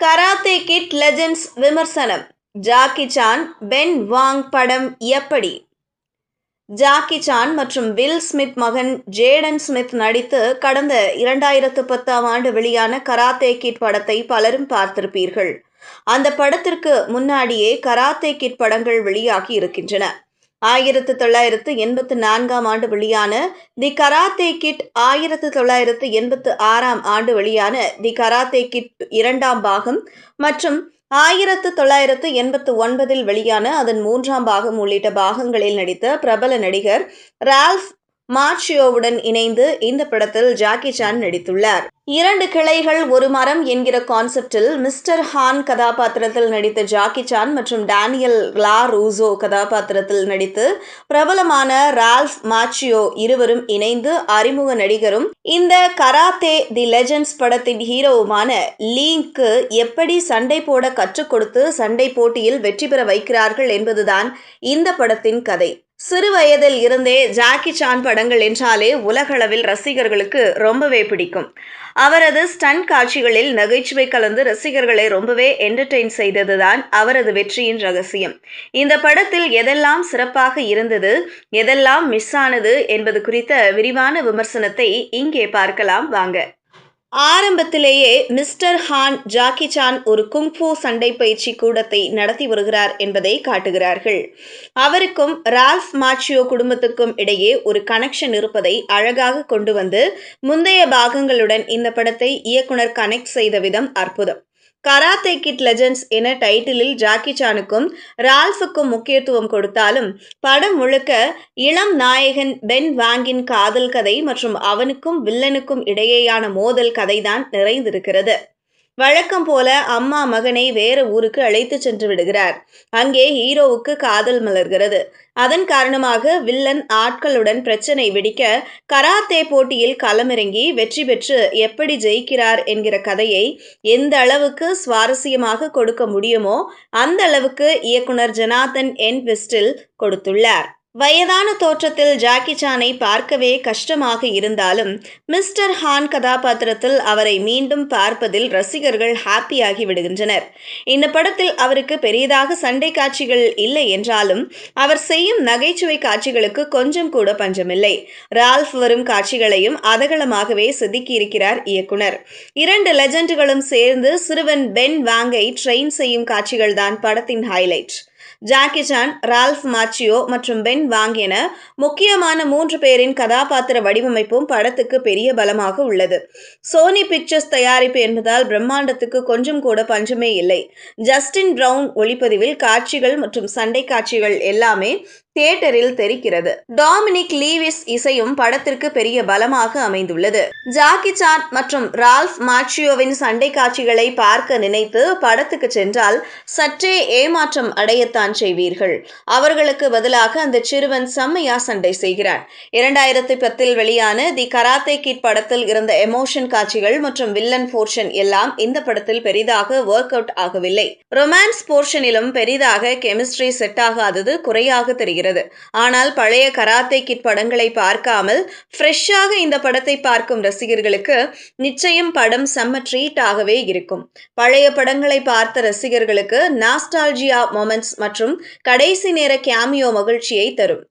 Karate kit legends விமர்சனம். Jackie Chan Ben Wang படம் எப்படி? ஜாக்கி சான் மற்றும் வில் ஸ்மித் மகன் ஜேடன் ஸ்மித் நடித்து கடந்த இரண்டாயிரத்து பத்தாம் ஆண்டு வெளியான கராத்தே கிட் படத்தை பலரும் பார்த்திருப்பீர்கள். அந்த படத்திற்கு முன்னாடியே கராத்தே கிட் படங்கள் வெளியாகி இருக்கின்றன. ஆயிரத்து தொள்ளாயிரத்து எண்பத்து நான்காம் ஆண்டு வெளியான தி கராத்தே கிட் ஆயிரத்து தொள்ளாயிரத்து எண்பத்து ஆறாம் ஆண்டு வெளியான தி கராத்தே கிட் இரண்டாம் பாகம் மற்றும் ஆயிரத்து தொள்ளாயிரத்து எண்பத்து ஒன்பதில் வெளியான அதன் மூன்றாம் பாகம் உள்ளிட்ட பாகங்களில் நடித்த பிரபல நடிகர் ரால்ஃப் மார்ச்சியோவுடன் இணைந்து இந்த படத்தில் ஜாக்கி சான் நடித்துள்ளார். இரண்டு கிளைகள் ஒரு மரம் என்கிற கான்செப்டில் மிஸ்டர் ஹான் கதாபாத்திரத்தில் நடித்த ஜாக்கி சான் மற்றும் டேனியல் லா ரூசோ கதாபாத்திரத்தில் நடித்து பிரபலமான ரால்ஃப் மாச்சியோ இருவரும் இணைந்து அறிமுக நடிகரும் இந்த கராத்தே தி லெஜண்ட்ஸ் படத்தின் ஹீரோவுமான லீங்க்கு எப்படி சண்டை போட கற்றுக் கொடுத்து சண்டை போட்டியில் வெற்றி பெற வைக்கிறார்கள் என்பதுதான் இந்த படத்தின் கதை. சிறு வயதில் இருந்தே ஜாக்கி சான் படங்கள் என்றாலே உலகளவில் ரசிகர்களுக்கு ரொம்பவே பிடிக்கும். அவரது ஸ்டன் காட்சிகளில் நகைச்சுவை கலந்து ரசிகர்களை ரொம்பவே என்டர்டெயின் செய்ததுதான் அவரது வெற்றியின் ரகசியம். இந்த படத்தில் எதெல்லாம் சிறப்பாக இருந்தது எதெல்லாம் மிஸ் ஆனது என்பது குறித்த விரிவான விமர்சனத்தை இங்கே பார்க்கலாம் வாங்க. ஆரம்பத்திலேயே மிஸ்டர் ஹான் ஜாக்கி சான் ஒரு குங்ஃபூ சண்டை பயிற்சி கூடத்தை நடத்தி வருகிறார் என்பதை காட்டுகிறார்கள். அவருக்கும் ரால்ஃப் மாச்சியோ குடும்பத்துக்கும் இடையே ஒரு கனெக்ஷன் இருப்பதை அழகாக கொண்டு வந்து முந்தைய பாகங்களுடன் இந்த படத்தை இயக்குனர் கனெக்ட் செய்த விதம் அற்புதம். கராத்தே கிட் லெஜண்ட்ஸ் என டைட்டிலில் ஜாக்கி சானுக்கும் ரால்ஃபுக்கும் முக்கியத்துவம் கொடுத்தாலும் படம் முழுக்க இளம் நாயகன் பென் வாங்கின் காதல் கதை மற்றும் அவனுக்கும் வில்லனுக்கும் இடையேயான மோதல் கதைதான் நிறைந்திருக்கிறது. வழக்கம் போல அம்மா மகனை வேற ஊருக்கு அழைத்து சென்று விடுகிறார். அங்கே ஹீரோவுக்கு காதல் மலர்கிறது. அதன் காரணமாக வில்லன் ஆட்களுடன் பிரச்சனை வெடிக்க கராத்தே போட்டியில் களமிறங்கி வெற்றி பெற்று எப்படி ஜெயிக்கிறார் என்கிற கதையை எந்த அளவுக்கு சுவாரஸ்யமாக கொடுக்க முடியுமோ அந்த அளவுக்கு இயக்குனர் ஜனாதன் என் வெஸ்டில் கொடுத்துள்ளார். வயதான தோற்றத்தில் ஜாக்கி சானை பார்க்கவே கஷ்டமாக இருந்தாலும் மிஸ்டர் ஹான் கதாபாத்திரத்தில் அவரை மீண்டும் பார்ப்பதில் ரசிகர்கள் ஹாப்பியாகி விடுகின்றனர். இந்த படத்தில் அவருக்கு பெரியதாக சண்டை காட்சிகள் இல்லை என்றாலும் அவர் செய்யும் நகைச்சுவை காட்சிகளுக்கு கொஞ்சம் கூட பஞ்சமில்லை. ரால்ஃப் வரும் காட்சிகளையும் அதகலமாகவே செதுக்கியிருக்கிறார் இயக்குனர். இரண்டு லெஜண்டுகளும் சேர்ந்து சிறுவன் பென் வாங்கை ட்ரெயின் செய்யும் காட்சிகள்தான் படத்தின் highlight. Jackie Chan Ralph Macchio மற்றும் பென் வாங் என முக்கியமான மூன்று பேரின் கதாபாத்திர வடிவமைப்பும் படத்துக்கு பெரிய பலமாக உள்ளது. சோனி பிக்சர்ஸ் தயாரிப்பு என்பதால் பிரம்மாண்டத்துக்கு கொஞ்சம் கூட பஞ்சமே இல்லை. ஜஸ்டின் பிரவுன் ஒளிப்பதிவில் காட்சிகள் மற்றும் சண்டை காட்சிகள் எல்லாமே தியேட்டரில் தெரிக்கிறது டாமினிக் லீவிஸ் இசையும் படத்திற்கு பெரிய பலமாக அமைந்துள்ளது. ஜாக்கி சான் மற்றும் ரால்ஃப் மாச்சியோவின் சண்டை காட்சிகளை பார்க்க நினைத்து படத்துக்கு சென்றால் சற்றே ஏமாற்றம் அடையத்தான் செய்வீர்கள். அவர்களுக்கு பதிலாக அந்த சிறுவன் செம்மையா சண்டை செய்கிறான். இரண்டாயிரத்தி பத்தில் வெளியான தி கராத்தே கிட் படத்தில் இருந்த எமோஷன் காட்சிகள் மற்றும் வில்லன் போர்ஷன் எல்லாம் இந்த படத்தில் பெரிதாக ஒர்க் அவுட் ஆகவில்லை. ரொமான்ஸ் போர்ஷனிலும் பெரிதாக கெமிஸ்ட்ரி செட் ஆகாதது குறையாக தெரிகிறது. ஆனால் பழைய கராத்தே கிட் படங்களை பார்க்காமல் ஃப்ரெஷ்ஷாக இந்த படத்தை பார்க்கும் ரசிகர்களுக்கு நிச்சயம் படம் செம்ம ட்ரீட் ஆகவே இருக்கும். பழைய படங்களை பார்த்த ரசிகர்களுக்கு நாஸ்டால்ஜியா மொமெண்ட்ஸ் மற்றும் கடைசி நேர கேமியோ மகிழ்ச்சியை தரும்.